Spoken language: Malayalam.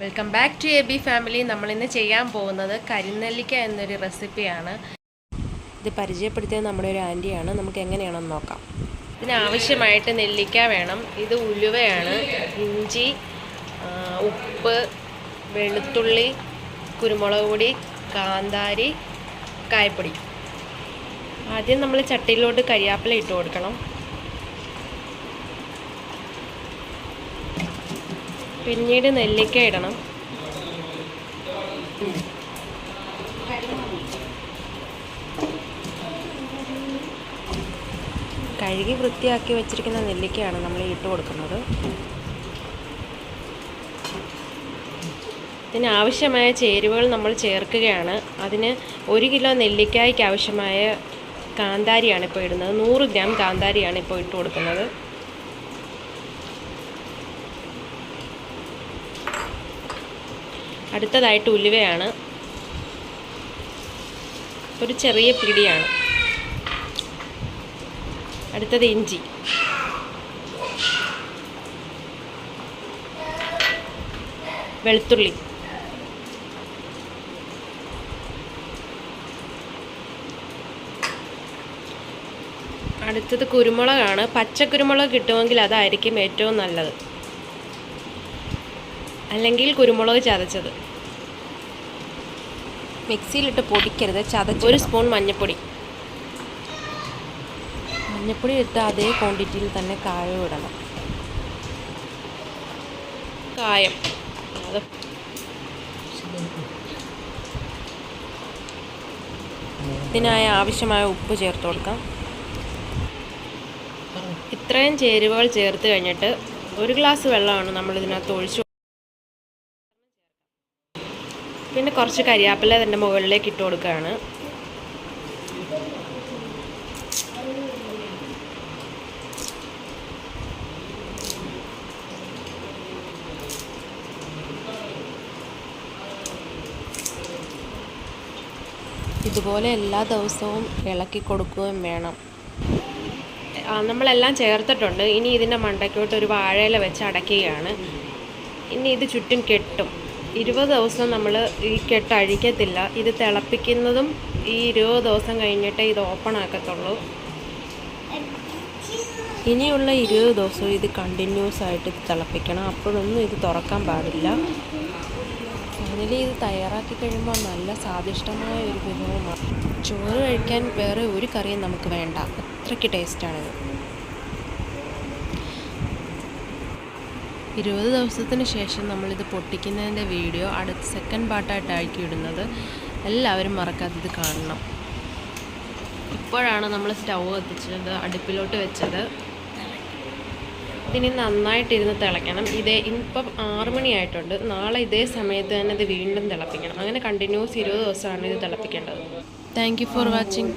Welcome back to A B family നമ്മളിന്ന് ചെയ്യാൻ പോകുന്നത് കരിനെല്ലിക്ക എന്നൊരു റെസിപ്പിയാണ്. ഇത് പരിചയപ്പെടുത്തിയത് നമ്മുടെ ഒരു ആന്റിയാണ്. നമുക്ക് എങ്ങനെയാണെന്ന് നോക്കാം. ഇതിന് ആവശ്യമായിട്ട് നെല്ലിക്ക വേണം. ഇത് ഉലുവയാണ്. ഇഞ്ചി ഉപ്പ് വെളുത്തുള്ളി കുരുമുളക് പൊടി കാന്താരി കായപ്പൊടി. ആദ്യം നമ്മൾ ചട്ടിയിലോട്ട് കരിയാപ്പില ഇട്ട് കൊടുക്കണം. പിന്നീട് നെല്ലിക്ക ഇടണം. കഴുകി വൃത്തിയാക്കി വെച്ചിരിക്കുന്ന നെല്ലിക്കയാണ് നമ്മൾ ഇട്ട് കൊടുക്കുന്നത്. ഇതിന് ആവശ്യമായ ചേരുവകൾ നമ്മൾ ചേർക്കുകയാണ്. അതിന് ഒരു കിലോ നെല്ലിക്കായ്ക്ക് ആവശ്യമായ കാന്താരിയാണ് ഇപ്പോൾ ഇടുന്നത്. നൂറ് ഗ്രാം കാന്താരിയാണ് ഇപ്പോൾ ഇട്ട് കൊടുക്കുന്നത്. അടുത്തതായിട്ട് ഉലുവയാണ്. ഒരു ചെറിയ പിടിയാണ്. അടുത്തത് ഇഞ്ചി. വെളുത്തുള്ളി. അടുത്തത് കുരുമുളകാണ്. പച്ചക്കുരുമുളക് കിട്ടുമെങ്കിൽ അതായിരിക്കും ഏറ്റവും നല്ലത്. അല്ലെങ്കിൽ കുരുമുളക് ചതച്ചത്. മിക്സിയിലിട്ട് പൊടിക്കരുത് ചതച്ച് ഒരു സ്പൂൺ മഞ്ഞൾപ്പൊടി മഞ്ഞപ്പൊടി ഇട്ട് അതേ ക്വാണ്ടിറ്റിയിൽ തന്നെ കായം ഇടണം. കായം. അത് ഇതിനായ ആവശ്യമായ ഉപ്പ് ചേർത്ത് കൊടുക്കാം. ഇത്രയും ചേരുവകൾ ചേർത്ത് കഴിഞ്ഞിട്ട് ഒരു ഗ്ലാസ് വെള്ളമാണ് നമ്മൾ ഇതിനകത്ത് ഒഴിച്ചു പിന്നെ കുറച്ച് കരിയാപ്പില അതിന്റെ മുകളിലേക്ക് ഇട്ട് കൊടുക്കുകയാണ്. ഇതുപോലെ എല്ലാ ദിവസവും ഇളക്കി കൊടുക്കുകയും വേണം. നമ്മളെല്ലാം ചേർത്തിട്ടുണ്ട്. ഇനി ഇതിന്റെ മണ്ടയ്ക്കോട്ട് ഒരു വാഴയില വെച്ച് അടയ്ക്കുകയാണ്. ഇനി ഇത് ചുറ്റും കെട്ടും. ഇരുപത് ദിവസം നമ്മൾ ഈ കെട്ട് അഴിക്കത്തില്ല. ഇത് തിളപ്പിക്കുന്നതും ഈ ഇരുപത് ദിവസം കഴിഞ്ഞിട്ടേ ഇത് ഓപ്പൺ ആക്കത്തുള്ളൂ. ഇനിയുള്ള ഇരുപത് ദിവസവും ഇത് കണ്ടിന്യൂസ് ആയിട്ട് തിളപ്പിക്കണം. അപ്പോഴൊന്നും ഇത് തുറക്കാൻ പാടില്ല. ഫൈനലി ഇത് തയ്യാറാക്കി കഴിയുമ്പോൾ നല്ല സ്വാദിഷ്ടമായ ഒരു വിഭവമാണ്. ചോറ് കഴിക്കാൻ വേറെ ഒരു കറിയും നമുക്ക് വേണ്ട. അത്രയ്ക്ക് ടേസ്റ്റാണിത് ഇരുപത് ദിവസത്തിന് ശേഷം നമ്മളിത് പൊട്ടിക്കുന്നതിന്റെ വീഡിയോ അടുത്ത സെക്കൻഡ് പാർട്ടായിട്ടായിരിക്കും ഇടുന്നത് എല്ലാവരും മറക്കാതെ ഇത് കാണണം. ഇപ്പോഴാണ് നമ്മൾ സ്റ്റൗ കത്തിച്ചത് അടുപ്പിലോട്ട് വെച്ചത്. ഇതിനി നന്നായിട്ടിരുന്ന് തിളയ്ക്കണം. ഇതേ ഇപ്പം ആറ് മണിയായിട്ടുണ്ട്. നാളെ ഇതേ സമയത്ത് തന്നെ ഇത് വീണ്ടും തിളപ്പിക്കണം. അങ്ങനെ കണ്ടിന്യൂസ് ഇരുപത് ദിവസമാണ് ഇത് തിളപ്പിക്കേണ്ടത്. Thank for watching